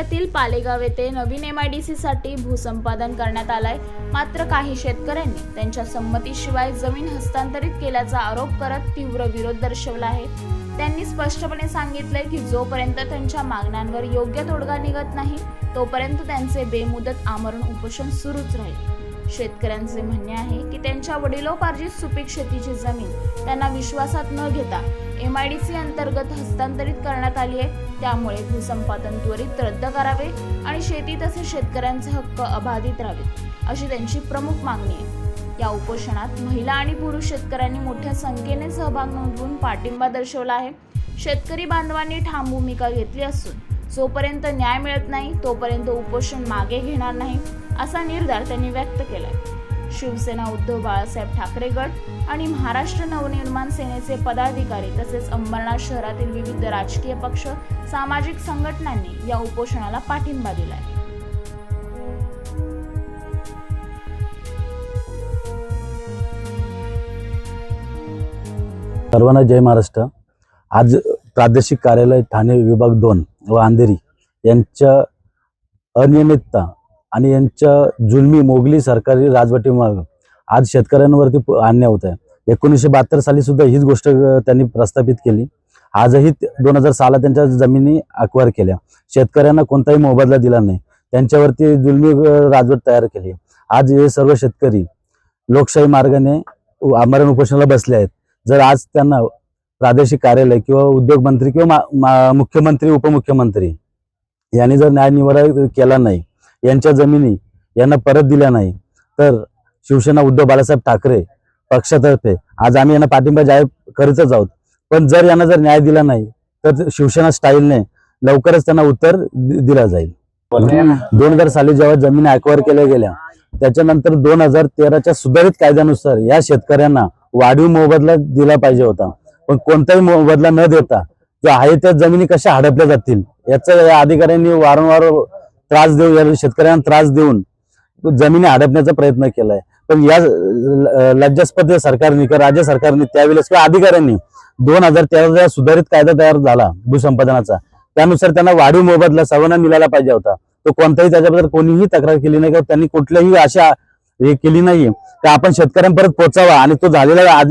तालुक्यातील पालेगाव येथे नवीन M I D साठी भूसंपादन करण्यात आलाय. मात्र काही शेतकऱ्यांनी त्यांच्या संमतीशिवाय जमीन हस्तांतरित केल्याचा आरोप करत तीव्र विरोध दर्शवला आहे. त्यांनी स्पष्टपणे सांगितलंय की जोपर्यंत त्यांच्या मागण्यांवर योग्य तोडगा निघत नाही तोपर्यंत त्यांचे बेमुदत आमरण उपोषण सुरूच राहील. शेतकऱ्यांचे म्हणणे आहे की त्यांच्या वडिलोपार्जित सुपीक शेतीची जमीन त्यांना विश्वासात न घेता एम आय डी सी अंतर्गत हस्तांतरित करण्यात आली आहे. त्यामुळे भूसंपादन त्वरित रद्द करावे आणि शेती तसेच शेतकऱ्यांचे हक्क अबाधित राहावेत अशी त्यांची प्रमुख मागणी आहे. या उपोषणात महिला आणि पुरुष शेतकऱ्यांनी मोठ्या संख्येने सहभाग नोंदवून पाठिंबा दर्शवला आहे. शेतकरी बांधवांनी ठाम भूमिका घेतली असून जोपर्यंत न्याय मिळत नाही तोपर्यंत उपोषण मागे घेणार नाही असा निर्धार त्यांनी व्यक्त केलाय. शिवसेना उद्धव बाळासाहेब ठाकरे गट आणि महाराष्ट्र नवनिर्माण सेनेचे पदाधिकारी तसेच अंबरनाथ शहरातील विविध राजकीय पक्ष सामाजिक संघटनांनी या उपोषणाला पाठिंबा दिलाय. सर्वांना जय महाराष्ट्र. आज प्रादेशिक कार्यालय ठाणे विभाग दोन व अंधेरी यांच्या अनियमितता आणि यांच्या जुलमी मोगली सरकारी राजवटीमार्ग आज शेतकऱ्यांवरती आणण्या अन्याय होत आहे. एकोणीसशे बहात्तर साली सुद्धा हीच गोष्ट त्यांनी प्रस्थापित केली. आजही दोन हजार साला त्यांच्या जमिनी अक्वायर केल्या. शेतकऱ्यांना कोणताही मोबदला दिला नाही. त्यांच्यावरती जुलमी राजवट तयार केली. आज हे सर्व शेतकरी लोकशाही मार्गाने आमरण उपोषणाला बसले आहेत. जर आज त्यांना प्रादेशिक कार्यालय किंवा उद्योग मंत्री किंवा मा- मा- मुख्यमंत्री उपमुख्यमंत्री यांनी जर न्यायनिवाडा केला नाही यांच्या जमिनी यांना परत दिल्या नाही तर शिवसेना उद्धव बाळासाहेब ठाकरे पक्षातर्फे. आज आम्ही यांना पाठिंबा जाहीर करीतच आहोत. पण जर यांना जर न्याय दिला नाही तर शिवसेना स्टाईलने लवकरच त्यांना उत्तर दिला जाईल. दोन हजार साली जेव्हा जमिनी अक्वायर केल्या गेल्या त्याच्यानंतर दोन हजार तेराच्या सुधारित कायद्यानुसार या शेतकऱ्यांना वाढीव मोबदला दिला पाहिजे होता. पण कोणताही मोबदला न देता जो आहे त्या जमिनी कशा हडपल्या जातील याचा या अधिकाऱ्यांनी वारंवार त्रास देऊ शेतकऱ्यांना त्रास देऊन जमिनी हडपण्याचा प्रयत्न केलाय. पण या लज्जास्पद सरकारने किंवा राज्य सरकारने त्यावेळेस किंवा अधिकाऱ्यांनी दोन हजार तेराचा सुधारित कायदा तयार झाला भूसंपादनाचा. त्यानुसार त्यांना वाढीव मोबदला सवना मिळाला पाहिजे होता. तो कोणताही त्याच्याबद्दल कोणीही तक्रार केली नाही किंवा त्यांनी कुठल्याही अशा हे केली नाहीये. की आपण शेतकऱ्यांपर्यंत पोहोचावा आणि तो झालेला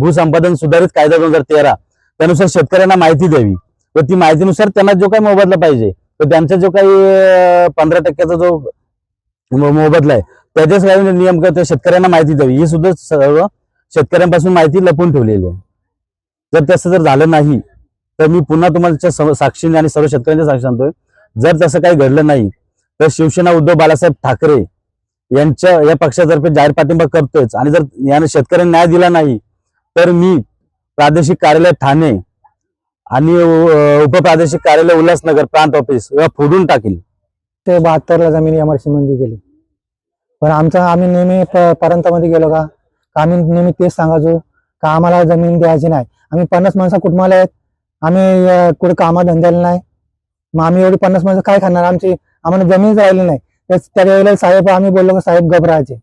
भूसंपादन सुधारित कायदा दोन हजार तेरा. त्यानुसार शेतकऱ्यांना माहिती द्यावी व ती माहितीनुसार त्यांना जो काही मोबदला पाहिजे तर त्यांचा जो काही पंधरा टक्क्याचा जो मोबदला आहे त्याच्याच काही म्हणजे नियम करतो शेतकऱ्यांना माहिती द्यावी. ही सुद्धा सर्व शेतकऱ्यांपासून माहिती लपून ठेवलेली आहे. जर तसं जर झालं नाही तर मी पुन्हा तुम्हाला साक्षीने आणि सर्व शेतकऱ्यांच्या साक्षी सांगतोय जर तसं काही घडलं नाही तर शिवसेना उद्धव बाळासाहेब ठाकरे यांच्या या पक्षातर्फे जाहीर पाठिंबा करतोयच. आणि जर याने शेतकऱ्यांना न्याय दिला नाही तर मी प्रादेशिक कार्यालय ठाणे आणि उपप्रादेशिक कार्यालय उल्हासनगर प्रांत ऑफिस या फोडून टाकेल ते बहात्तरला जमीन एमआरसी मंदी गेली पण आमचं आम्ही नेहमी प- पर्यंतमध्ये गेलो का? आम्ही नेहमी तेच सांगायचो का आम्हाला जमीन द्यायची नाही. आम्ही पन्नास माणसं कुटुंबाला आहेत. आम्ही कुठे कामात धंद्याला नाही. मग आम्ही एवढी पन्नास माणसं काय खाणार? आमची आम्हाला जमीनच राहिली नाही. त्याच- त्या वेळेला साहेब आम्ही बोललो का साहेब घबरायचे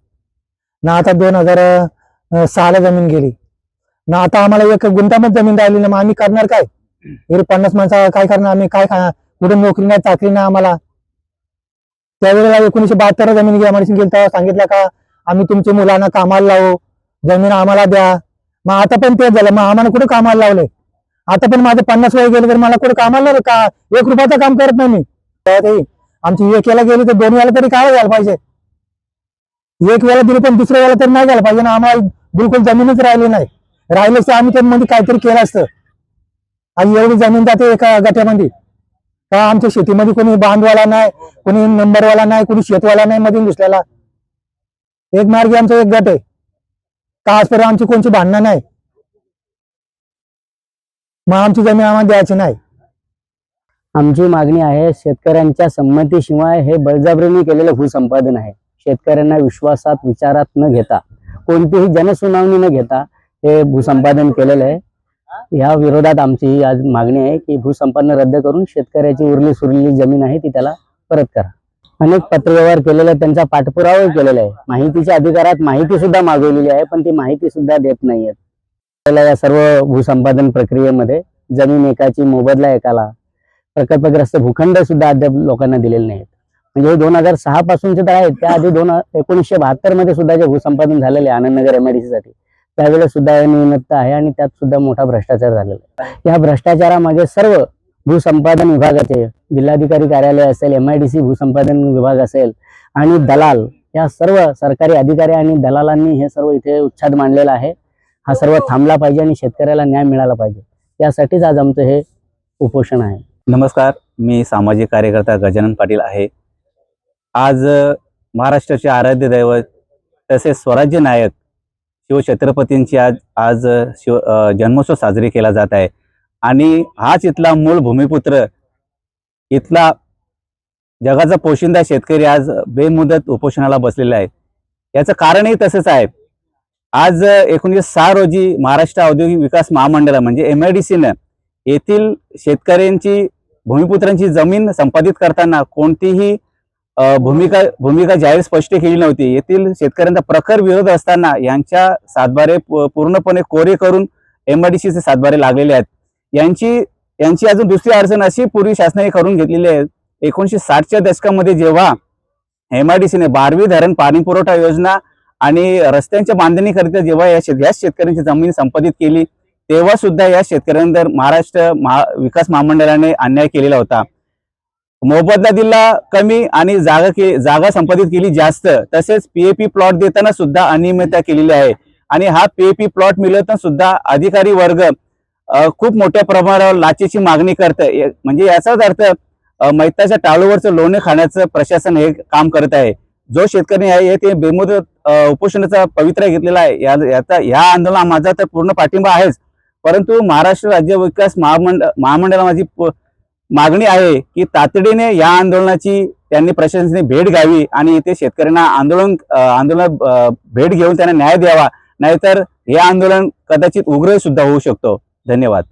ना आता दोन हजार सहाला जमीन गेली. ना आता आम्हाला एक गुंठामध्ये जमीन राहिली नाही. मग आम्ही करणार काय? एवढी पन्नास माणसं काय करणार? आम्ही काय खाणार? कुठे नोकरी नाही चाकरी नाही आम्हाला. त्यावेळेला एकोणीशे बहात्तर जमीन घ्या म्हणून गेलं तेव्हा सांगितलं का आम्ही तुमच्या मुलांना कामाला लावू. जमीन आम्हाला द्या. मग आता पण तेच झालं. मग आम्हाला कुठे कामाला लावले आता पण माझं पन्नास वय गेले तर मला कुठे कामाला लावलं? का एक रुपयाचं काम करत नाही मी? तेव्हा आमची एक याला गेली तर दोन वेळा तरी काय घ्यायला पाहिजे? एक वेळा दिली पण दुसऱ्या वेळा तरी नाही घ्यायला पाहिजे. ना आम्हाला बिलकुल जमीनच राहिली नाही. राहिले तर आम्ही त्यामध्ये काहीतरी केलं असतं. आणि एवढी जमीन जाते एका गट्यामध्ये. का आमच्या शेतीमध्ये कोणी बांधवाला नाही कोणी नंबरवाला नाही कोणी शेतवाला नाही मध्ये घुसलेला? एक मार्गी आमचा एक गट आहे. का आजपर्यंत आमची कोणची भांडणं नाही? मग आमची जमीन आम्हाला द्यायची नाही. आमची मागणी आहे शेतकऱ्यांच्या संमतीशिवाय हे बळजबरीने केलेलं भूसंपादन आहे. शेतकऱ्यांना विश्वासात विचारात न घेता कोणतीही जनसुनावणी न घेता हे भूसंपादन केलेलं आहे. या विरोधात आमची आज मागणी आहे की भूसंपादन रद्द करून शेतकऱ्याची उरली सुरलेली जमीन आहे ती त्याला परत करा. अनेक पत्रव्यवहार केलेले त्यांचा पाठपुरावा केलेला आहे. माहितीच्या अधिकारात माहिती सुद्धा मागवलेली आहे पण ती माहिती सुद्धा देत नाहीयेत त्याला या सर्व भूसंपादन प्रक्रियेमध्ये जमीन एकाची मोबदला एकाला प्रकल्पग्रस्त भूखंड सुद्धा अद्याप लोकांना दिलेले नाहीत. म्हणजे दोन हजार सहा पासूनचे तर आहेत त्याआधी दोन एकोणीसशे बहात्तरमध्ये सुद्धा जे भूसंपादन झालेले आहे आनंदनगर एमआयडीसी साठी त्यावेळेस सुद्धा अनियमितता आहे आणि त्यात सुद्धा मोठा भ्रष्टाचार झालेला आहे. या भ्रष्टाचारामागे सर्व भूसंपादन विभागाचे जिल्हाधिकारी कार्यालय असेल एम आय डी सी भूसंपादन विभाग असेल आणि दलाल या सर्व सरकारी अधिकारी आणि दलालांनी हे सर्व इथे उच्छाद मांडलेला आहे. हा सर्व थांबला पाहिजे आणि शेतकऱ्याला न्याय मिळाला पाहिजे. यासाठीच आज आमचं हे उपोषण आहे. नमस्कार मी सामाजिक कार्यकर्ता गजानन पाटील आहे. आज महाराष्ट्राचे आराध्य दैवत तसेच स्वराज्य नायक शिवछत्रपतींची आज आज शिव जन्मोत्सव साजरी केला जात आहे. आणि हाच इथला मूळ भूमिपुत्र इथला जगाचा पोशिंदा शेतकरी आज बेमुदत उपोषणाला बसलेला आहे. याचं कारणही तसंच आहे. आज एकोणीसशे सहा रोजी महाराष्ट्र औद्योगिक विकास महामंडळ म्हणजे एम आय डी सीनं येथील शेतकऱ्यांची भूमिपुत्रांची जमीन संपादित करताना कोणतीही भूमिका भूमिका जाहीर स्पष्ट केली नव्हती. येथील शेतकऱ्यांचा प्रखर विरोध असताना यांच्या सातबारे पूर्णपणे कोरे करून एमआयडीसीचे सातबारे लागलेले आहेत. यांची यांची अजून दुसरी अडचण अशी पूर्वी शासनाने करून घेतलेली आहे. एकोणीसशे साठच्या दशकामध्ये जेव्हा एमआयडीसीने बारवी धरण पाणी पुरवठा योजना आणि रस्त्यांच्या बांधणीकरिता जेव्हा या शेत याच शेतकऱ्यांची जमीन संपादित केली तेव्हा सुद्धा या शेतकऱ्यांवर महाराष्ट्र महा विकास महामंडळाने अन्याय केलेला होता. मोबदला दिला कमी आणि जागा के जागा संपादित केली जास्त. तसेच पीएपी प्लॉट देताना सुद्धा अनियमितता केलेली आहे. आणि हा पीएपी प्लॉट मिळवताना सुद्धा अधिकारी वर्ग खूप मोठ्या प्रमाणावर लाचेची मागणी करतं म्हणजे याचाच अर्थ मैताच्या टाळूवरचं लोणे खाण्याचं प्रशासन हे काम करत आहे. जो शेतकरी आहे ते बेमुदत उपोषणाचा पवित्रा घेतलेला आहे. या याचा ह्या आंदोलना माझा तर पूर्ण पाठिंबा आहेच. परंतु महाराष्ट्र राज्य विकास महामंडळ महामंडळाला माझी प- मागणी आहे की तातडीने या आंदोलनाची त्यांनी प्रशासनाने भेट घ्यावी आणि इथे शेतकऱ्यांना आंदोलन आंदोलन भेट घेऊन त्यांना न्याय द्यावा. नाहीतर हे आंदोलन कदाचित उग्र सुद्धा होऊ शकतो. धन्यवाद.